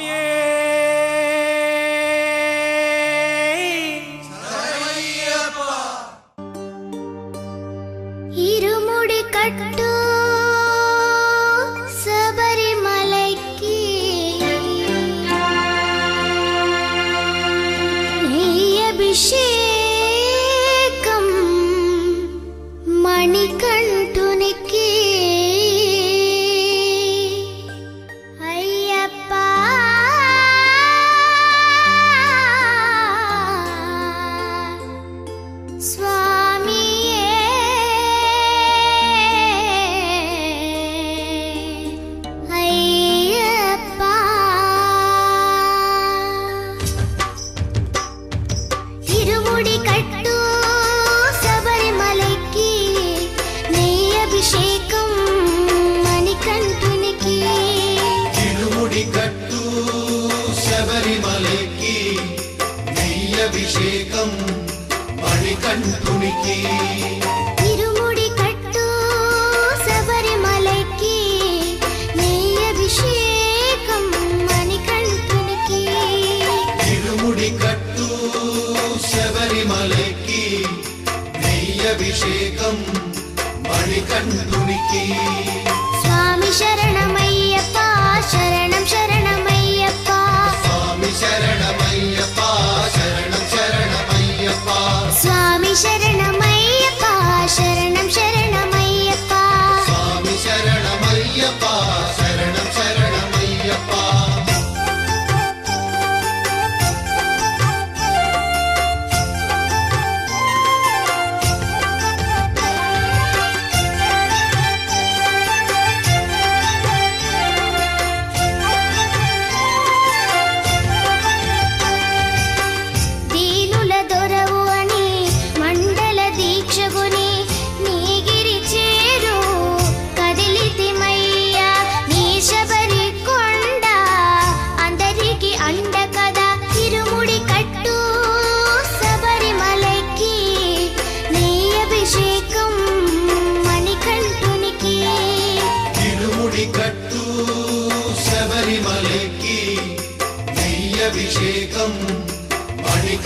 Yeah. అభిషేకం మణికంఠునికి. తిరుముడి కట్టు శబరిమలకి నీ అభిషేకం మణికంఠునికి. తిరుముడి కట్టు అభిషేకం మణికంఠునికి.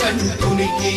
கண் துணிக்கி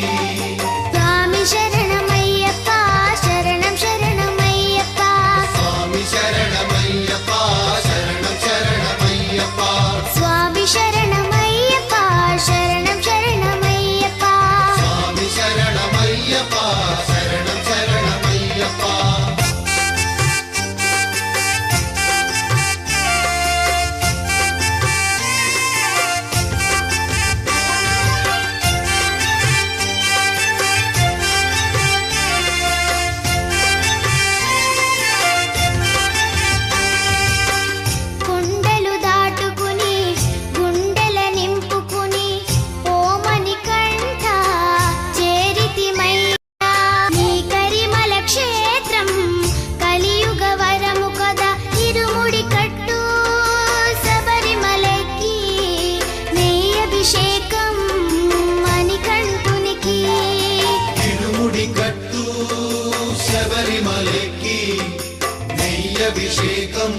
అభిషేకం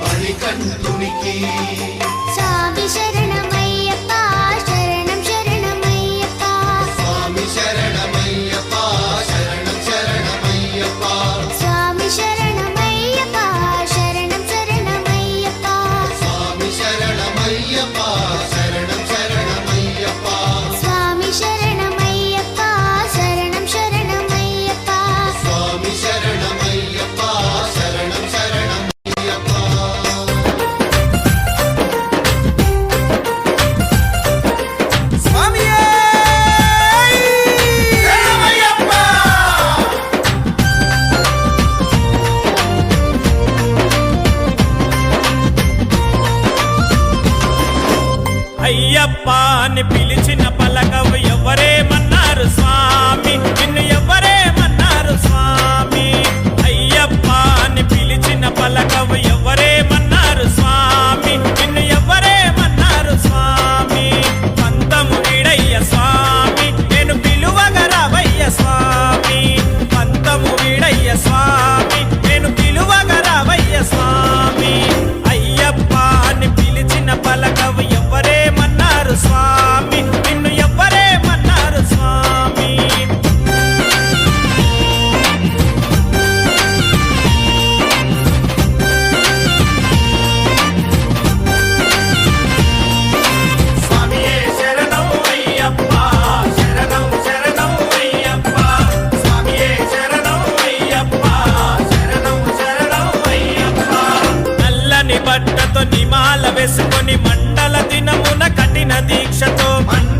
మణికంఠునికి. సావి శరణమై पान पीले వేసుకొని మండల దినమున కఠిన దీక్షతో మండ